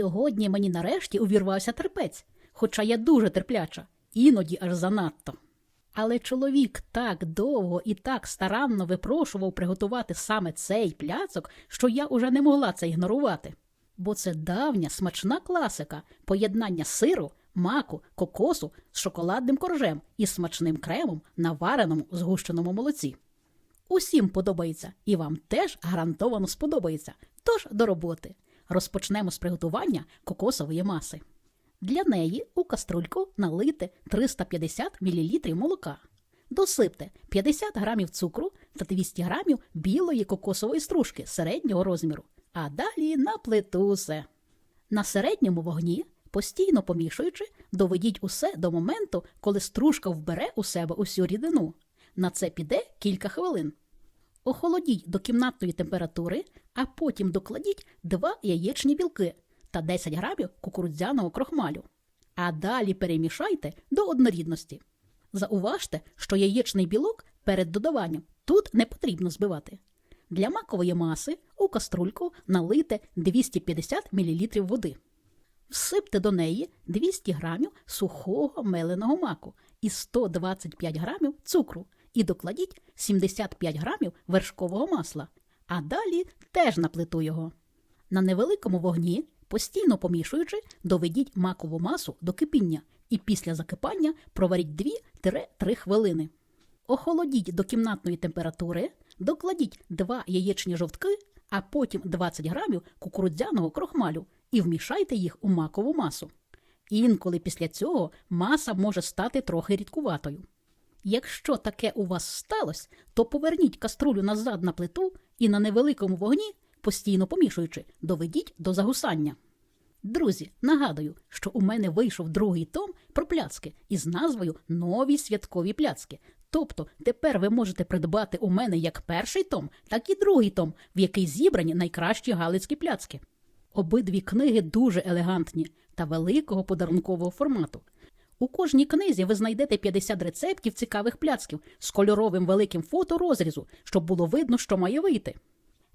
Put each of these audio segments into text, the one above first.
Сьогодні мені нарешті увірвався терпець, хоча я дуже терпляча, іноді аж занадто. Але чоловік так довго і так старанно випрошував приготувати саме цей пляцок, що я уже не могла це ігнорувати. Бо це давня смачна класика поєднання сиру, маку, кокосу з шоколадним коржем і смачним кремом на вареному згущеному молоці. Усім подобається, і вам теж гарантовано сподобається. Тож до роботи. Розпочнемо з приготування кокосової маси. Для неї у каструльку налийте 350 мл молока. Досипте 50 г цукру та 200 г білої кокосової стружки середнього розміру, а далі на плиту все. На середньому вогні, постійно помішуючи, доведіть усе до моменту, коли стружка вбере у себе усю рідину. На це піде кілька хвилин. Охолодіть до кімнатної температури, а потім докладіть 2 яєчні білки та 10 грамів кукурудзяного крохмалю. А далі перемішайте до однорідності. Зауважте, що яєчний білок перед додаванням тут не потрібно збивати. Для макової маси у каструльку налийте 250 мл води. Всипте до неї 200 грамів сухого меленого маку і 125 грамів цукру і докладіть 75 грамів вершкового масла, а далі теж на плиту його. На невеликому вогні, постійно помішуючи, доведіть макову масу до кипіння і після закипання проваріть 2-3 хвилини. Охолодіть до кімнатної температури, докладіть 2 яєчні жовтки, а потім 20 грамів кукурудзяного крохмалю і вмішайте їх у макову масу. Інколи після цього маса може стати трохи рідкуватою. Якщо таке у вас сталося, то поверніть каструлю назад на плиту і на невеликому вогні, постійно помішуючи, доведіть до загусання. Друзі, нагадую, що у мене вийшов другий том про пляцки із назвою Нові святкові пляцки. Тобто тепер ви можете придбати у мене як перший том, так і другий том, в який зібрані найкращі галицькі пляцки. Обидві книги дуже елегантні та великого подарункового формату. У кожній книзі ви знайдете 50 рецептів цікавих пляцків з кольоровим великим фото розрізу, щоб було видно, що має вийти.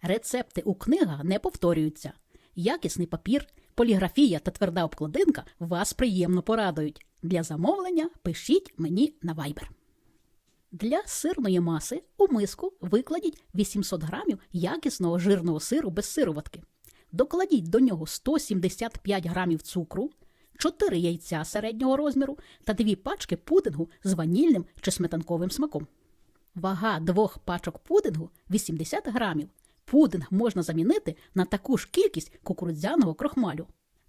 Рецепти у книгах не повторюються. Якісний папір, поліграфія та тверда обкладинка вас приємно порадують. Для замовлення пишіть мені на Viber. Для сирної маси у миску викладіть 800 грамів якісного жирного сиру без сироватки. Докладіть до нього 175 грамів цукру, 4 яйця середнього розміру та 2 пачки пудингу з ванільним чи сметанковим смаком. Вага двох пачок пудингу 80 грамів. Пудинг можна замінити на таку ж кількість кукурудзяного крохмалю.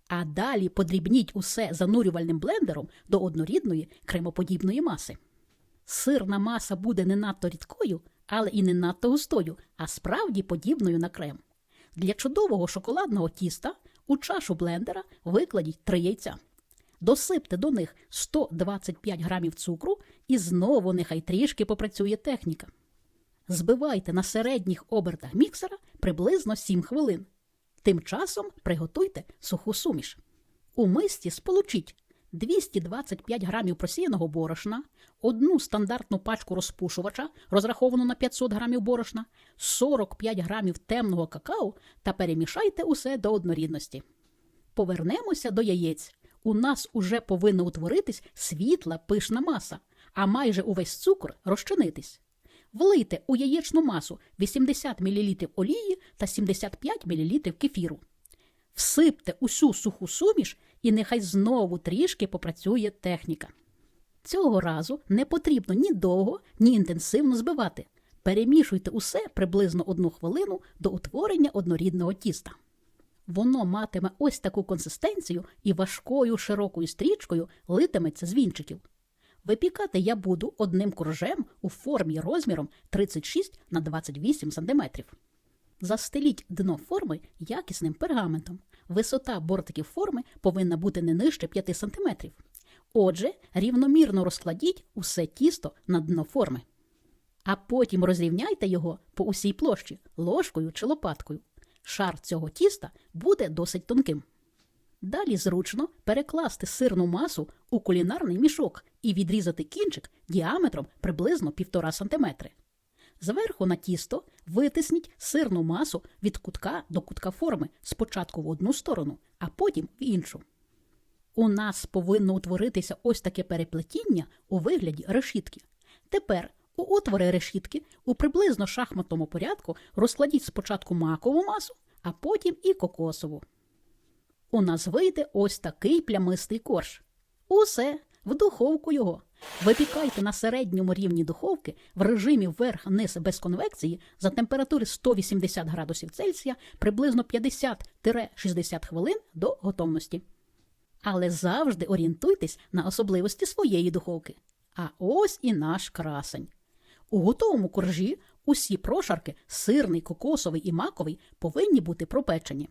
А далі подрібніть усе занурювальним блендером до однорідної кремоподібної маси. Сирна маса буде не надто рідкою, але і не надто густою, а справді подібною на крем. Для чудового шоколадного тіста у чашу блендера викладіть 3 яйця. Досипте до них 125 грамів цукру і знову нехай трішки попрацює техніка. Збивайте на середніх обертах міксера приблизно 7 хвилин. Тим часом приготуйте суху суміш. У мисці сполучіть 225 грамів просіяного борошна, одну стандартну пачку розпушувача, розраховану на 500 грамів борошна, 45 грамів темного какао та перемішайте усе до однорідності. Повернемося до яєць. У нас уже повинна утворитись світла пишна маса, а майже увесь цукор розчинитись. Влийте у яєчну масу 80 мл олії та 75 мл кефіру. Всипте усю суху суміш і нехай знову трішки попрацює техніка. Цього разу не потрібно ні довго, ні інтенсивно збивати. Перемішуйте усе приблизно одну хвилину до утворення однорідного тіста. Воно матиме ось таку консистенцію і важкою широкою стрічкою литиметься з вінчиків. Випікати я буду одним коржем у формі розміром 36 на 28 см. Застеліть дно форми якісним пергаментом. Висота бортиків форми повинна бути не нижче 5 см. Отже, рівномірно розкладіть усе тісто на дно форми. А потім розрівняйте його по усій площі ложкою чи лопаткою. Шар цього тіста буде досить тонким. Далі зручно перекласти сирну масу у кулінарний мішок і відрізати кінчик діаметром приблизно 1,5 см. Зверху на тісто витисніть сирну масу від кутка до кутка форми спочатку в одну сторону, а потім в іншу. У нас повинно утворитися ось таке переплетіння у вигляді решітки. Тепер у отвори решітки у приблизно шахматному порядку розкладіть спочатку макову масу, а потім і кокосову. У нас вийде ось такий плямистий корж. Усе, в духовку його. Випікайте на середньому рівні духовки в режимі вверх-низ без конвекції за температури 180 градусів Цельсія приблизно 50-60 хвилин до готовності. Але завжди орієнтуйтесь на особливості своєї духовки. А ось і наш красень. У готовому коржі усі прошарки сирний, кокосовий і маковий повинні бути пропечені.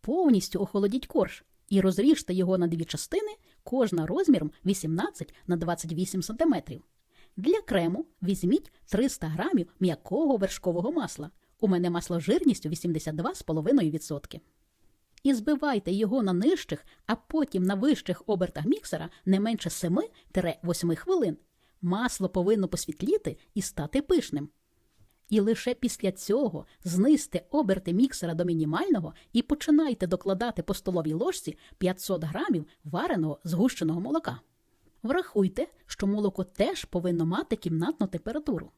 Повністю охолодіть корж і розріжте його на дві частини, кожна розміром 18 на 28 см. Для крему візьміть 300 грамів м'якого вершкового масла. У мене масло жирністю 82,5%. І збивайте його на нижчих, а потім на вищих обертах міксера не менше 7-8 хвилин. Масло повинно посвітліти і стати пишним. І лише після цього знизьте оберти міксера до мінімального і починайте докладати по столовій ложці 500 грамів вареного згущеного молока. Врахуйте, що молоко теж повинно мати кімнатну температуру.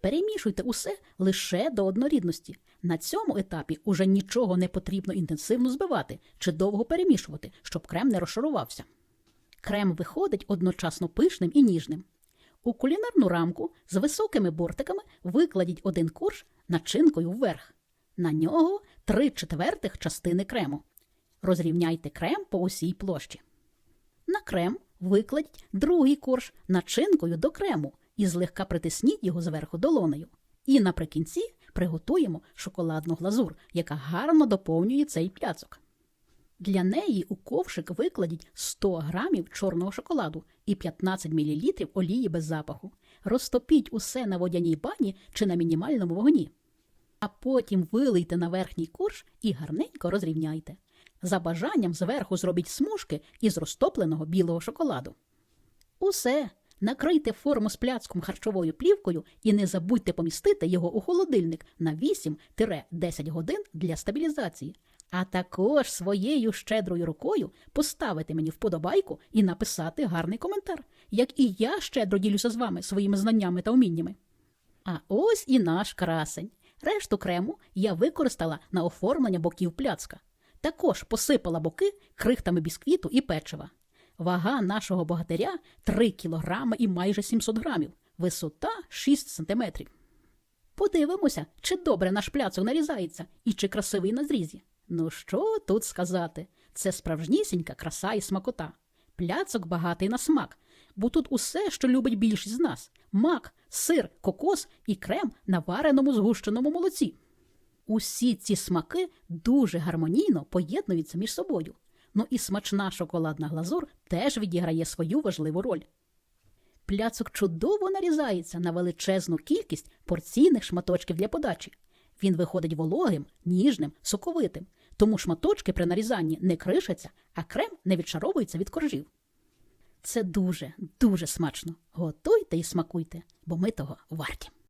Перемішуйте усе лише до однорідності. На цьому етапі уже нічого не потрібно інтенсивно збивати чи довго перемішувати, щоб крем не розшарувався. Крем виходить одночасно пишним і ніжним. У кулінарну рамку з високими бортиками викладіть один корж начинкою вверх. На нього три четвертих частини крему. Розрівняйте крем по усій площі. На крем викладіть другий корж начинкою до крему і злегка притисніть його зверху долонею. І наприкінці приготуємо шоколадну глазур, яка гарно доповнює цей пляцок. Для неї у ковшик викладіть 100 грамів чорного шоколаду і 15 мл олії без запаху. Розтопіть усе на водяній бані чи на мінімальному вогні. А потім вилийте на верхній корж і гарненько розрівняйте. За бажанням зверху зробіть смужки із розтопленого білого шоколаду. Усе. Накрийте форму з пляцком харчовою плівкою і не забудьте помістити його у холодильник на 8-10 годин для стабілізації. А також своєю щедрою рукою поставити мені вподобайку і написати гарний коментар, як і я щедро ділюся з вами своїми знаннями та вміннями. А ось і наш красень. Решту крему я використала на оформлення боків пляцка. Також посипала боки крихтами бісквіту і печива. Вага нашого богатиря 3 кілограми і майже 700 грамів, висота 6 сантиметрів. Подивимося, чи добре наш пляцок нарізається і чи красивий на зрізі. Ну що тут сказати? Це справжнісінька краса і смакота. Пляцок багатий на смак, бо тут усе, що любить більшість з нас: мак, сир, кокос і крем на вареному згущеному молоці. Усі ці смаки дуже гармонійно поєднуються між собою. Ну і смачна шоколадна глазур теж відіграє свою важливу роль. Пляцок чудово нарізається на величезну кількість порційних шматочків для подачі. Він виходить вологим, ніжним, соковитим, тому шматочки при нарізанні не кришаться, а крем не відшаровується від коржів. Це дуже, дуже смачно. Готуйте і смакуйте, бо ми того варті.